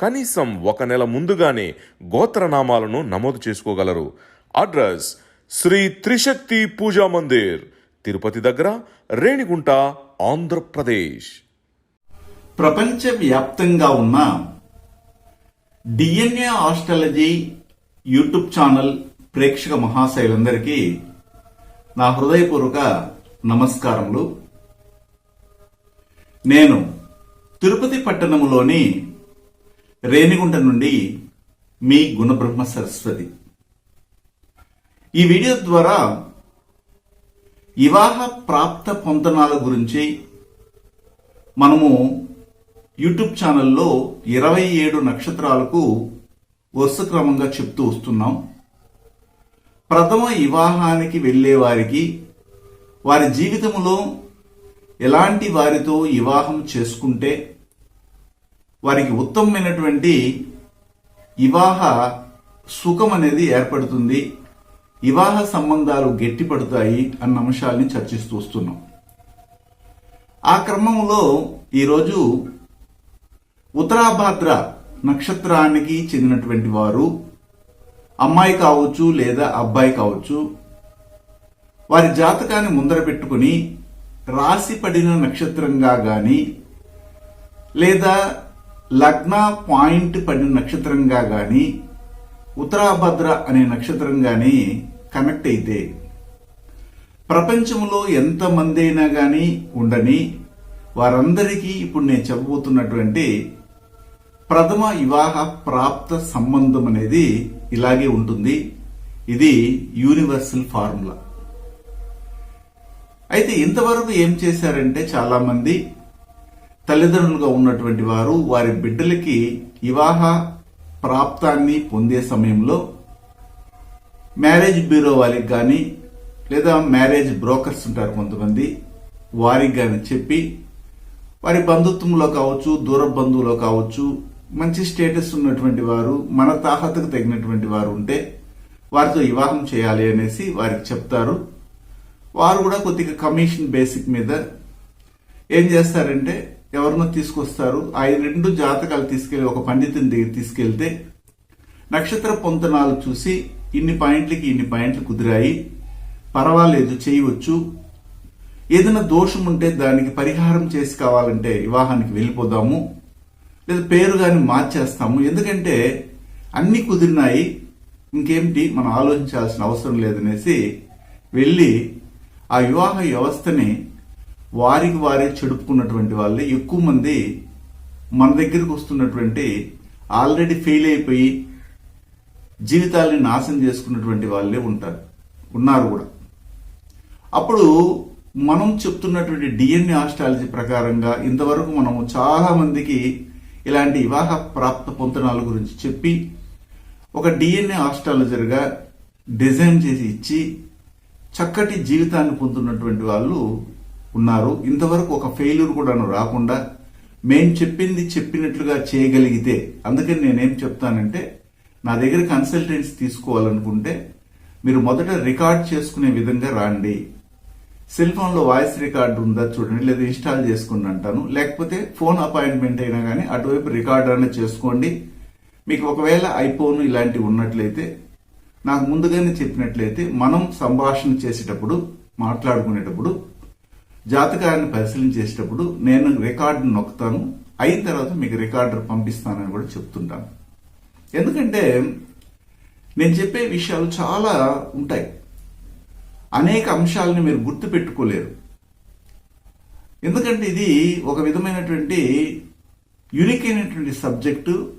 కనీసం ఒక నెల ముందుగానే గోత్రనామాలను నమోదు చేసుకోగలరు. అడ్రస్ శ్రీ త్రిశక్తి పూజా మందిర్ తిరుపతి దగ్గర రేణిగుంట ఆంధ్రప్రదేశ్. ప్రపంచవ్యాప్తంగా ఉన్న డిఎన్ఏ ఆస్ట్రాలజీ యూట్యూబ్ ఛానల్ ప్రేక్షక మహాశైలందరికీ నా హృదయపూర్వక నమస్కారములు. నేను తిరుపతి పట్టణంలోని రేణిగుంట నుండి మీ గుణబ్రహ్మ సరస్వతి. ఈ వీడియో ద్వారా వివాహ ప్రాప్త పొందనాల గురించి మనము యూట్యూబ్ ఛానల్లో ఇరవై ఏడు నక్షత్రాలకు వరుస క్రమంగా చెప్తూ వస్తున్నాం. ప్రథమ వివాహానికి వెళ్ళే వారికి వారి జీవితంలో ఎలాంటి వారితో వివాహం చేసుకుంటే వారికి ఉత్తమమైనటువంటి వివాహ సుఖం అనేది ఏర్పడుతుంది. వివాహ సంబంధాలు గట్టిపడతాయి అన్న అంశాలని చర్చిస్తూ వస్తున్నాం. ఆ క్రమంలో ఈరోజు ఉత్తరాభాద్ర నక్షత్రానికి చెందినటువంటి వారు అమ్మాయి కావచ్చు లేదా అబ్బాయి కావచ్చు వారి జాతకాన్ని ముందర పెట్టుకుని రాసి పడిన నక్షత్రంగా గాని లేదా లగ్న పాయింట్ పడిన నక్షత్రంగా గాని ఉత్తరాభద్ర అనే నక్షత్రంగాని కనెక్ట్ అయితే ప్రపంచంలో ఎంతమంది అయినా కానీ ఉండని వారందరికీ ఇప్పుడు నేను చెప్పబోతున్నటువంటి ప్రథమ వివాహ ప్రాప్త సంబంధం అనేది ఇలాగే ఉంటుంది. ఇది యూనివర్సల్ ఫార్ములా. అయితే ఇంతవరకు ఏం చేశారంటే చాలా మంది తల్లిదండ్రులుగా ఉన్నటువంటి వారు వారి బిడ్డలకి వివాహ ప్రాప్తాన్ని పొందే సమయంలో మ్యారేజ్ బ్యూరో వాళ్ళకి కానీ లేదా మ్యారేజ్ బ్రోకర్స్ ఉంటారు కొంతమంది వారికి కానీ చెప్పి వారి బంధుత్వంలో కావచ్చు దూర బంధువులో కావచ్చు మంచి స్టేటస్ ఉన్నటువంటి వారు మన తాహతకు తగినటువంటి వారు ఉంటే వారితో వివాహం చేయాలి అనేసి వారికి చెప్తారు. వారు కూడా కొద్దిగా కమిషన్ బేసిక్ మీద ఏం చేస్తారంటే ఎవరినో తీసుకొస్తారు. ఆ రెండు జాతకాలు తీసుకెళ్ళి ఒక పండితుని దగ్గర తీసుకెళ్తే నక్షత్ర పొంతనాలు చూసి ఇన్ని పాయింట్లకి ఇన్ని పాయింట్లు కుదిరాయి. పర్వాలేదు చేయవచ్చు. ఏదైనా దోషం ఉంటే దానికి పరిహారం చేసి కావాలంటే వివాహానికి వెళ్ళిపోదాము. లేదా పేరు కానీ మార్చేస్తాము. ఎందుకంటే అన్ని కుదిరినాయి. ఇంకేమిటి? మనం ఆలోచించాల్సిన అవసరం లేదనేసి వెళ్ళి ఆ వివాహ వ్యవస్థని వారికి వారే చెడుపుకున్నటువంటి వాళ్ళే. ఎక్కువ మంది మన దగ్గరకు వస్తున్నటువంటి ఆల్రెడీ ఫెయిల్ అయిపోయి జీవితాల్ని నాశనం చేసుకున్నటువంటి వాళ్ళే ఉంటారు. ఉన్నారు కూడా. అప్పుడు మనం చెప్తున్నటువంటి డిఎన్ఏ ఆస్ట్రాలజీ ప్రకారంగా ఇంతవరకు మనము చాలా మందికి ఇలాంటి వివాహ ప్రాప్త పొంతనాల గురించి చెప్పి ఒక డిఎన్ఏ ఆస్ట్రాలజర్గా డిజైన్ చేసి ఇచ్చి చక్కటి జీవితాన్ని పొందుతున్నటువంటి వాళ్ళు ఉన్నారు. ఇంతవరకు ఒక ఫెయిల్యూర్ కూడా రాకుండా మేం చెప్పింది చెప్పినట్లుగా చేయగలిగితే అందుకని నేనేం చెప్తానంటే నా దగ్గర కన్సల్టెన్సీ తీసుకోవాలనుకుంటే మీరు మొదట రికార్డ్ చేసుకునే విధంగా రాండి. సెల్ ఫోన్లో వాయిస్ రికార్డు ఉందా చూడండి లేదా ఇన్స్టాల్ చేసుకుని అంటాను. లేకపోతే ఫోన్ అపాయింట్మెంట్ అయినా కానీ అటువైపు రికార్డ్ అయినా చేసుకోండి. మీకు ఒకవేళ ఐఫోన్ ఇలాంటివి ఉన్నట్లయితే నాకు ముందుగానే చెప్పినట్లయితే మనం సంభాషణ చేసేటప్పుడు మాట్లాడుకునేటప్పుడు జాతకాన్ని పరిశీలించేటప్పుడు నేను రికార్డును నొక్కుతాను అయిన తర్వాత మీకు రికార్డు పంపిస్తానని కూడా చెప్తుంటాను. ఎందుకంటే నేను చెప్పే విషయాలు చాలా ఉంటాయి. అనేక అంశాలని మీరు గుర్తు పెట్టుకోలేరు ఎందుకంటే ఇది ఒక విధమైనటువంటి యునిక్ అయినటువంటి సబ్జెక్టు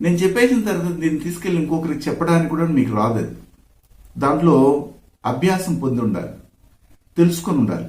నేను చెప్పేసిన తర్వాత దీన్ని తీసుకెళ్ళి ఇంకొకరికి చెప్పడానికి కూడా మీకు రాదు. దాంట్లో అభ్యాసం పొంది ఉండాలి తెలుసుకొని ఉండాలి.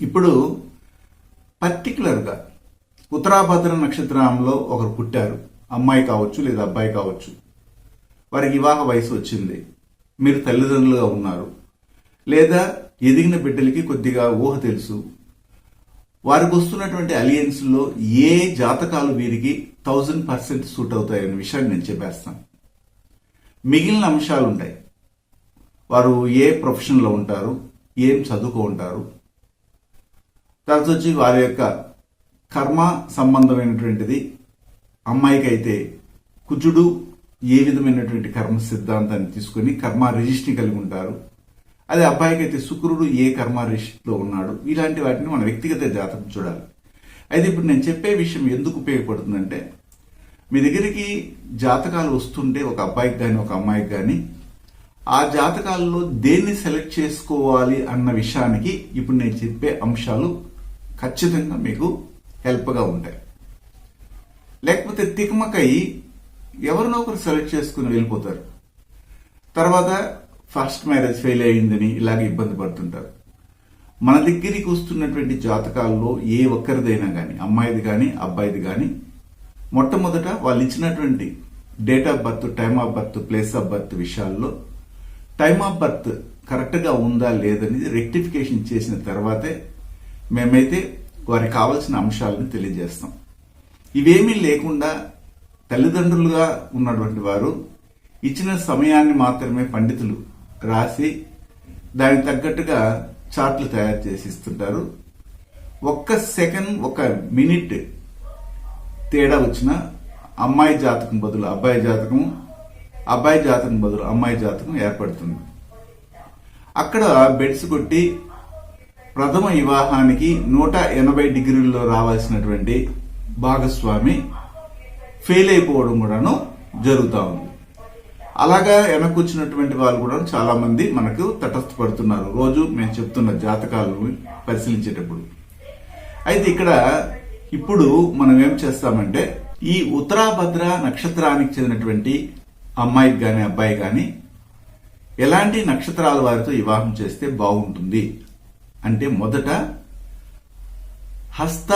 ఇప్పుడు పర్టికులర్గా ఉత్తరాభద్ర నక్షత్రంలో ఒకరు పుట్టారు. అమ్మాయి కావచ్చు లేదా అబ్బాయి కావచ్చు. వారికి వివాహ వయసు వచ్చింది. మీరు తల్లిదండ్రులుగా ఉన్నారు. లేదా ఎదిగిన బిడ్డలకి కొద్దిగా ఊహ తెలుసు. వారికి వస్తున్నటువంటి అలియన్స్లో ఏ జాతకాలు వీరికి థౌజండ్ పర్సెంట్ సూట్ అవుతాయనే విషయాన్ని నేను చెప్పేస్తాను. మిగిలిన అంశాలు ఉంటాయి వారు ఏ ప్రొఫెషన్లో ఉంటారు? ఏం చదువుకో ఉంటారు? తర్వాత వచ్చి వారి యొక్క కర్మ సంబంధమైనటువంటిది అమ్మాయికి అయితే కుజుడు ఏ విధమైనటువంటి కర్మ సిద్ధాంతాన్ని తీసుకొని కర్మ రిజిస్ట్ని కలిగి ఉంటారు? అదే అబ్బాయికి అయితే శుక్రుడు ఏ కర్మ రిజిస్ట్లో ఉన్నాడు? ఇలాంటి వాటిని మన వ్యక్తిగత జాతకం చూడాలి. అయితే ఇప్పుడు నేను చెప్పే విషయం ఎందుకు ఉపయోగపడుతుందంటే మీ దగ్గరికి జాతకాలు వస్తుంటే ఒక అబ్బాయికి కానీ ఒక అమ్మాయికి కానీ ఆ జాతకాల్లో దేన్ని సెలెక్ట్ చేసుకోవాలి అన్న విషయానికి ఇప్పుడు నేను చెప్పే అంశాలు ఖచ్చితంగా మీకు హెల్ప్గా ఉంటాయి. లేకపోతే తికమకై ఎవరినో ఒకరు సెలెక్ట్ చేసుకుని వెళ్ళిపోతారు. తర్వాత ఫస్ట్ మ్యారేజ్ ఫెయిల్ అయ్యిందని ఇలాగ ఇబ్బంది పడుతుంటారు. మన దగ్గరికి వస్తున్నటువంటి జాతకాల్లో ఏ ఒక్కరిదైనా కానీ అమ్మాయిది కానీ అబ్బాయిది కానీ మొట్టమొదట వాళ్ళు ఇచ్చినటువంటి date of birth time of birth place of birth విషయాల్లో టైమ్ ఆఫ్ బర్త్ కరెక్ట్గా ఉందా లేదనేది రెక్టిఫికేషన్ చేసిన తర్వాతే మేమైతే వారికి కావలసిన అంశాలను తెలియజేస్తాం. ఇవేమీ లేకుండా తల్లిదండ్రులుగా ఉన్నటువంటి వారు ఇచ్చిన సమయాన్ని మాత్రమే పండితులు రాసి దానికి తగ్గట్టుగా చార్ట్లు తయారు చేసి ఇస్తుంటారు. ఒక్క సెకండ్ ఒక మినిట్ తేడా వచ్చిన అమ్మాయి జాతకం బదులు అబ్బాయి జాతకం అబ్బాయి జాతకం బదులు అమ్మాయి జాతకం ఏర్పడుతుంది. అక్కడ బెడ్స్ కొట్టి ప్రథమ వివాహానికి నూట ఎనభై డిగ్రీల్లో రావాల్సినటువంటి భాగస్వామి ఫెయిల్ అయిపోవడం కూడాను జరుగుతూ ఉంది. అలాగా వెనకొచ్చినటువంటి వాళ్ళు కూడా చాలా మంది మనకు తటస్థపడుతున్నారు. రోజు మేము చెప్తున్న జాతకాలను పరిశీలించేటప్పుడు. అయితే ఇక్కడ ఇప్పుడు మనం ఏం చేస్తామంటే ఈ ఉత్తరాభద్ర నక్షత్రానికి చెందినటువంటి అమ్మాయికి కానీ అబ్బాయి కానీ ఎలాంటి నక్షత్రాల వారితో వివాహం చేస్తే బాగుంటుంది? అంటే మొదట హస్త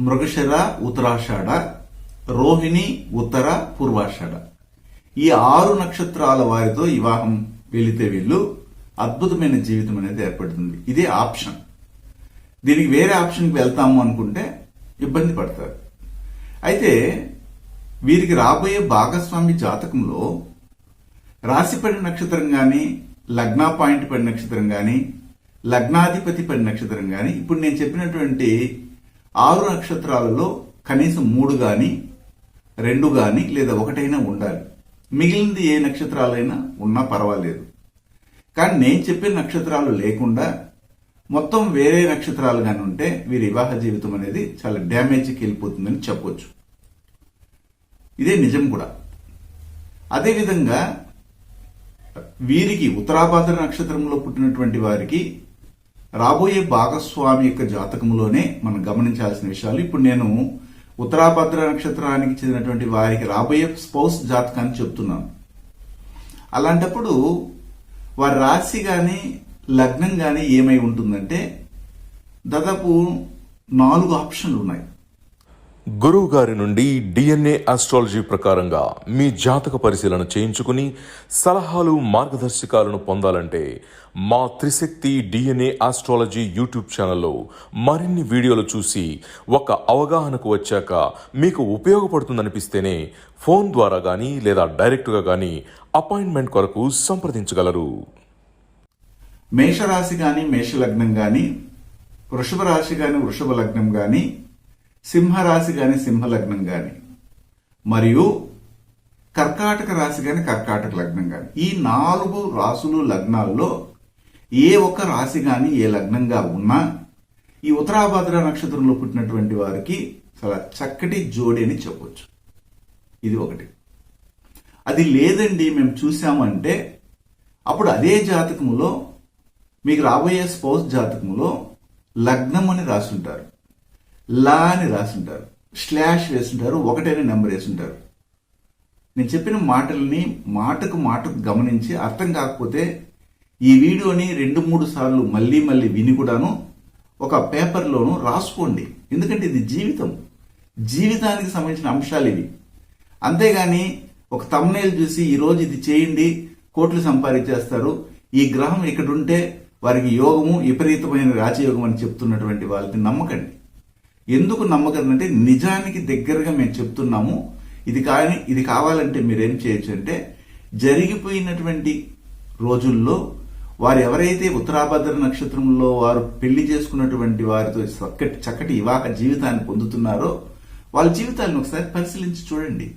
మృగశర ఉత్తరాషాఢ రోహిణి ఉత్తర పూర్వాషాఢ. ఈ ఆరు నక్షత్రాల వారితో వివాహం వెళితే వీళ్ళు అద్భుతమైన జీవితం అనేది ఏర్పడుతుంది. ఇదే ఆప్షన్. దీనికి వేరే ఆప్షన్కి వెళ్తాము అనుకుంటే ఇబ్బంది పడతారు. అయితే వీరికి రాబోయే భాగస్వామి జాతకంలో రాశి పడిన నక్షత్రం కానీ లగ్న పాయింట్ పడిన నక్షత్రం కానీ లగ్నాధిపతి పని నక్షత్రం కానీ ఇప్పుడు నేను చెప్పినటువంటి ఆరు నక్షత్రాలలో కనీసం మూడు కానీ రెండు కానీ లేదా ఒకటైనా ఉండాలి. మిగిలింది ఏ నక్షత్రాలైనా ఉన్నా పర్వాలేదు. కానీ నేను చెప్పిన నక్షత్రాలు లేకుండా మొత్తం వేరే నక్షత్రాలు కానీ ఉంటే వీరి వివాహ జీవితం అనేది చాలా డ్యామేజ్కి వెళ్ళిపోతుందని చెప్పొచ్చు. ఇదే నిజం కూడా. అదేవిధంగా వీరికి ఉత్తరాభాద్ర నక్షత్రంలో పుట్టినటువంటి వారికి రాబోయే భాగస్వామి యొక్క జాతకంలోనే మనం గమనించాల్సిన విషయాలు. ఇప్పుడు నేను ఉత్తరాభద్ర నక్షత్రానికి చెందినటువంటి వారికి రాబోయే స్పౌస్ జాతకాన్ని చెప్తున్నాను. అలాంటప్పుడు వారి రాశి కానీ లగ్నం కానీ ఏమై ఉంటుందంటే దాదాపు నాలుగు ఆప్షన్లు ఉన్నాయి. గురువు గారి నుండి డిఎన్ఏ ఆస్ట్రాలజీ ప్రకారంగా మీ జాతక పరిశీలన చేయించుకుని సలహాలు మార్గదర్శకాలను పొందాలంటే మా త్రిశక్తి డిఎన్ఏ ఆస్ట్రాలజీ యూట్యూబ్ ఛానల్లో మరిన్ని వీడియోలు చూసి ఒక అవగాహనకు వచ్చాక మీకు ఉపయోగపడుతుందనిపిస్తేనే ఫోన్ ద్వారా కానీ లేదా డైరెక్ట్గా కానీ అపాయింట్మెంట్ కొరకు సంప్రదించగలరు. మేషరాశి కానీ మేషలగ్నం కానీ వృషభ రాశి కానీ వృషభ లగ్నం కానీ సింహరాశి కానీ సింహలగ్నం కానీ మరియు కర్కాటక రాశి కానీ కర్కాటక లగ్నం కానీ ఈ నాలుగు రాసులు లగ్నాల్లో ఏ ఒక్క రాశి కానీ ఏ లగ్నంగా ఉన్నా ఈ ఉత్తరాభద్ర నక్షత్రంలో పుట్టినటువంటి వారికి చాలా చక్కటి జోడి అని చెప్పొచ్చు. ఇది ఒకటి. అది లేదండి మేము చూసామంటే అప్పుడు అదే జాతకములో మీకు రాబోయే స్పౌస్ జాతకములో లగ్నం అని రాసుంటారు. లా అని రాసింటారు. స్లాష్ వేసుంటారు. ఒకటైన నెంబర్ వేసుంటారు. నేను చెప్పిన మాటల్ని మాటకు మాటకు గమనించి అర్థం కాకపోతే ఈ వీడియోని రెండు మూడు సార్లు మళ్ళీ మళ్ళీ విని కూడాను ఒక పేపర్లోను రాసుకోండి. ఎందుకంటే ఇది జీవితం. జీవితానికి సంబంధించిన అంశాలు ఇవి. అంతేగాని ఒక తమ్నేలు చూసి ఈరోజు ఇది చేయండి కోట్లు సంపాదించేస్తారు. ఈ గ్రహం ఇక్కడ ఉంటే వారికి యోగము విపరీతమైన రాజయోగం అని చెప్తున్నటువంటి వాళ్ళని నమ్మకండి. ఎందుకు నమ్మకండి అంటే నిజానికి దగ్గరగా మేము చెప్తున్నాము. ఇది కానీ ఇది కావాలంటే మీరేం చేయొచ్చు అంటే జరిగిపోయినటువంటి రోజుల్లో వారు ఎవరైతే ఉత్తరాభద్ర నక్షత్రంలో వారు పెళ్ళి చేసుకున్నటువంటి వారితో చక్కటి చక్కటి వివాహ జీవితాన్ని పొందుతున్నారో వాళ్ళ జీవితాలను ఒకసారి పరిశీలించి చూడండి.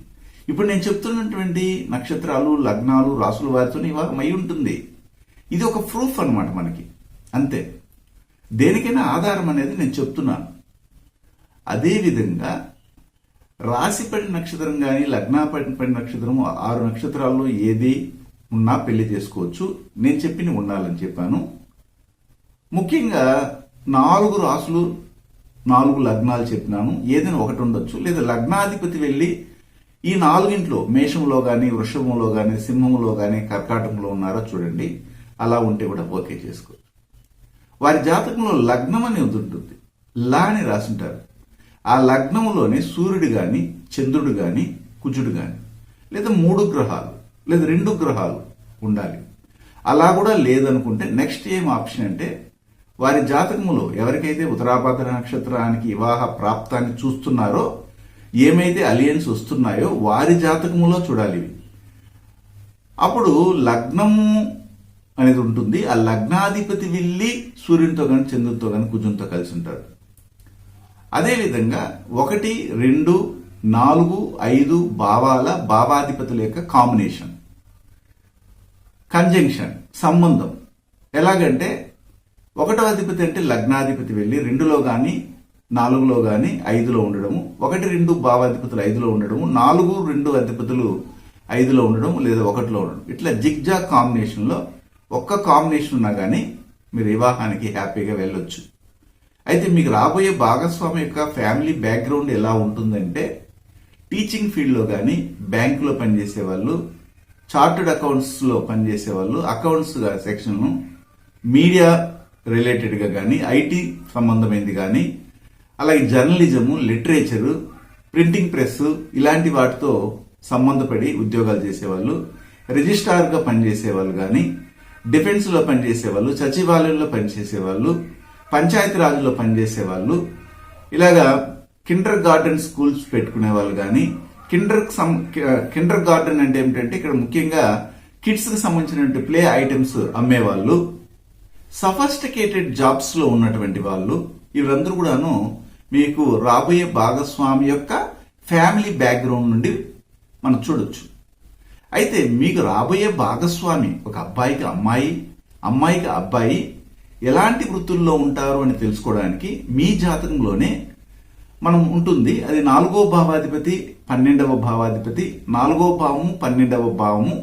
ఇప్పుడు నేను చెప్తున్నటువంటి నక్షత్రాలు లగ్నాలు రాసుల వారితో వివాహం అయి ఉంటుంది. ఇది ఒక ప్రూఫ్ అనమాట మనకి. అంతే. దేనికైనా ఆధారం అనేది నేను చెప్తున్నాను. అదేవిధంగా రాశిపడి నక్షత్రం కానీ లగ్నాపడిపడి నక్షత్రం ఆరు నక్షత్రాల్లో ఏది ఉన్నా పెళ్ళి చేసుకోవచ్చు. నేను చెప్పిన ఉండాలని చెప్పాను. ముఖ్యంగా నాలుగు రాసులు నాలుగు లగ్నాలు చెప్పినాను. ఏదైనా ఒకటి ఉండొచ్చు. లేదా లగ్నాధిపతి వెళ్ళి ఈ నాలుగింట్లో మేషంలో కానీ వృషభంలో కానీ సింహంలో కానీ కర్కాటకంలో ఉన్నారో చూడండి. అలా ఉంటే కూడా ఓకే చేసుకోవచ్చు వారి జాతకంలో లగ్నం అనేది ఉంటుంది. లా అని రాసుంటారు. ఆ లగ్నంలోనే సూర్యుడు గాని చంద్రుడు గాని కుజుడు గాని లేదా మూడు గ్రహాలు లేదా రెండు గ్రహాలు ఉండాలి. అలా కూడా లేదనుకుంటే నెక్స్ట్ ఏం ఆప్షన్ అంటే వారి జాతకములో ఎవరికైతే ఉత్తరాభద్ర నక్షత్రానికి వివాహ ప్రాప్తాన్ని చూస్తున్నారో ఏమైతే అలియన్స్ వస్తున్నాయో వారి జాతకములో చూడాలి. అప్పుడు లగ్నము అనేది ఉంటుంది. ఆ లగ్నాధిపతి వెళ్ళి సూర్యునితో కానీ చంద్రుడితో కానీ కుజునితో కలిసి ఉంటారు. అదేవిధంగా ఒకటి రెండు నాలుగు ఐదు భావాల భావాధిపతుల యొక్క కాంబినేషన్ కంజంక్షన్ సంబంధం. ఎలాగంటే ఒకటో అధిపతి అంటే లగ్నాధిపతి వెళ్ళి రెండులో కానీ నాలుగులో కానీ ఐదులో ఉండడము ఒకటి రెండు భావాధిపతులు ఐదులో ఉండడము నాలుగు రెండు అధిపతులు ఐదులో ఉండడం లేదా ఒకటిలో ఉండడం ఇట్లా జిగ్జాగ్ కాంబినేషన్లో ఒక్క కాంబినేషన్ ఉన్నా కానీ మీరు వివాహానికి హ్యాపీగా వెళ్ళొచ్చు. అయితే మీకు రాబోయే భాగస్వామి యొక్క ఫ్యామిలీ బ్యాక్గ్రౌండ్ ఎలా ఉంటుందంటే టీచింగ్ ఫీల్డ్లో కానీ బ్యాంకులో పనిచేసే వాళ్ళు చార్టర్డ్ అకౌంట్స్లో పనిచేసే వాళ్ళు అకౌంట్స్ సెక్షన్ మీడియా రిలేటెడ్గా కానీ ఐటీ సంబంధమైనది కానీ అలాగే జర్నలిజము లిటరేచరు ప్రింటింగ్ ప్రెస్ ఇలాంటి వాటితో సంబంధపడి ఉద్యోగాలు చేసేవాళ్ళు రిజిస్ట్రార్గా పనిచేసే వాళ్ళు కానీ డిఫెన్స్లో పనిచేసేవాళ్ళు సచివాలయంలో పనిచేసే పంచాయతీ రాజులో పనిచేసే వాళ్ళు ఇలాగా కిండర్ గార్డెన్ స్కూల్స్ పెట్టుకునే వాళ్ళు కానీ కిండర్ కిండర్ గార్డెన్ అంటే ఏమిటంటే ఇక్కడ ముఖ్యంగా కిడ్స్కి సంబంధించినటువంటి ప్లే ఐటమ్స్ అమ్మేవాళ్ళు సఫస్టికేటెడ్ జాబ్స్లో ఉన్నటువంటి వాళ్ళు వీరందరూ కూడాను మీకు రాబోయే భాగస్వామి యొక్క ఫ్యామిలీ బ్యాక్గ్రౌండ్ నుండి మనం చూడొచ్చు. అయితే మీకు రాబోయే భాగస్వామి ఒక అబ్బాయికి అమ్మాయి అమ్మాయికి అబ్బాయి ఎలాంటి వృత్తుల్లో ఉంటారు అని తెలుసుకోవడానికి మీ జాతకంలోనే మనం ఉంటుంది. అది నాలుగో భావాధిపతి పన్నెండవ భావాధిపతి నాలుగో భావము పన్నెండవ భావము.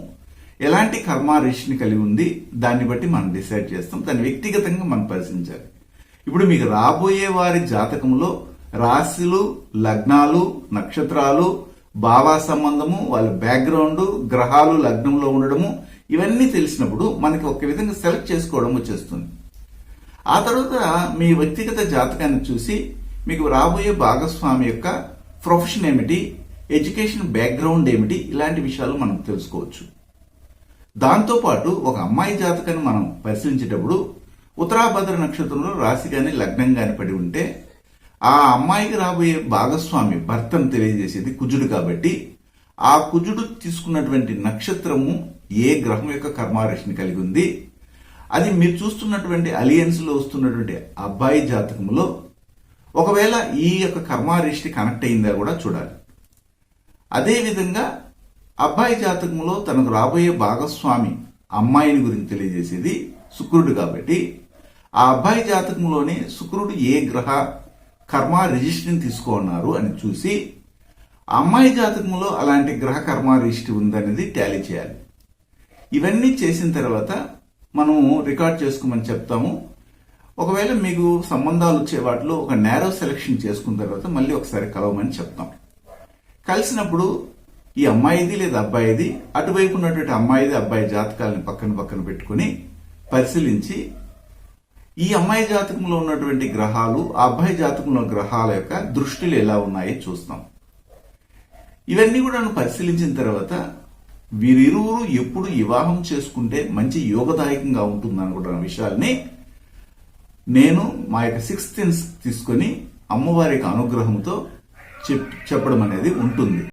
ఎలాంటి కర్మారేషిని కలిగి ఉంది? దాన్ని బట్టి మనం డిసైడ్ చేస్తాం. దాన్ని వ్యక్తిగతంగా మనం పరిశీలించాలి. ఇప్పుడు మీకు రాబోయే వారి జాతకంలో రాశులు లగ్నాలు నక్షత్రాలు భావా సంబంధము వాళ్ళ బ్యాక్గ్రౌండ్ గ్రహాలు లగ్నంలో ఉండడము ఇవన్నీ తెలిసినప్పుడు మనకి ఒక విధంగా సెలెక్ట్ చేసుకోవడం వచ్చేస్తుంది. ఆ తర్వాత మీ వ్యక్తిగత జాతకాన్ని చూసి మీకు రాబోయే భాగస్వామి యొక్క ప్రొఫెషన్ ఏమిటి ఎడ్యుకేషన్ బ్యాక్గ్రౌండ్ ఏమిటి ఇలాంటి విషయాలు మనం తెలుసుకోవచ్చు. దాంతోపాటు ఒక అమ్మాయి జాతకాన్ని మనం పరిశీలించేటప్పుడు ఉత్తరాభద్ర నక్షత్రంలో రాశి కానీ లగ్నం కానీ పడి ఉంటే ఆ అమ్మాయికి రాబోయే భాగస్వామి భర్తను తెలియజేసేది కుజుడు కాబట్టి ఆ కుజుడు తీసుకున్నటువంటి నక్షత్రము ఏ గ్రహం యొక్క కర్మారక్షణ కలిగి ఉంది అది మీరు చూస్తున్నటువంటి అలియన్స్లో వస్తున్నటువంటి అబ్బాయి జాతకంలో ఒకవేళ ఈ యొక్క కర్మారిష్టి కనెక్ట్ అయిందా కూడా చూడాలి. అదేవిధంగా అబ్బాయి జాతకంలో తనకు రాబోయే భాగస్వామి అమ్మాయిని గురించి తెలియజేసేది శుక్రుడు కాబట్టి ఆ అబ్బాయి జాతకంలోనే శుక్రుడు ఏ గ్రహ కర్మ రిజిస్ట్రీని తీసుకున్నారు అని చూసి అమ్మాయి జాతకంలో అలాంటి గ్రహ కర్మ రిజిస్ట్రీ ఉందనేది టాలీ చేయాలి. ఇవన్నీ చేసిన తర్వాత మనము రికార్డ్ చేసుకోమని చెప్తాము. ఒకవేళ మీకు సంబంధాలు వచ్చే వాటిలో ఒక నేరో సెలెక్షన్ చేసుకున్న తర్వాత మళ్ళీ ఒకసారి కలవమని చెప్తాం. కలిసినప్పుడు ఈ అమ్మాయిది లేదా అబ్బాయిది అటువైపు ఉన్నటువంటి అమ్మాయిది అబ్బాయి జాతకాలను పక్కన పక్కన పెట్టుకుని పరిశీలించి ఈ అమ్మాయి జాతకంలో ఉన్నటువంటి గ్రహాలు ఆ అబ్బాయి జాతకంలో గ్రహాల యొక్క దృష్టిలు ఎలా ఉన్నాయో చూస్తాం. ఇవన్నీ కూడా పరిశీలించిన తర్వాత వీరిరువురు ఎప్పుడు వివాహం చేసుకుంటే మంచి యోగదాయకంగా ఉంటుంది అనుకుంటున్న విషయాల్ని నేను మా యొక్క సిక్స్త్ సెన్స్ తీసుకొని అమ్మవారి యొక్క అనుగ్రహంతో చెప్ చెప్పడం అనేది ఉంటుంది.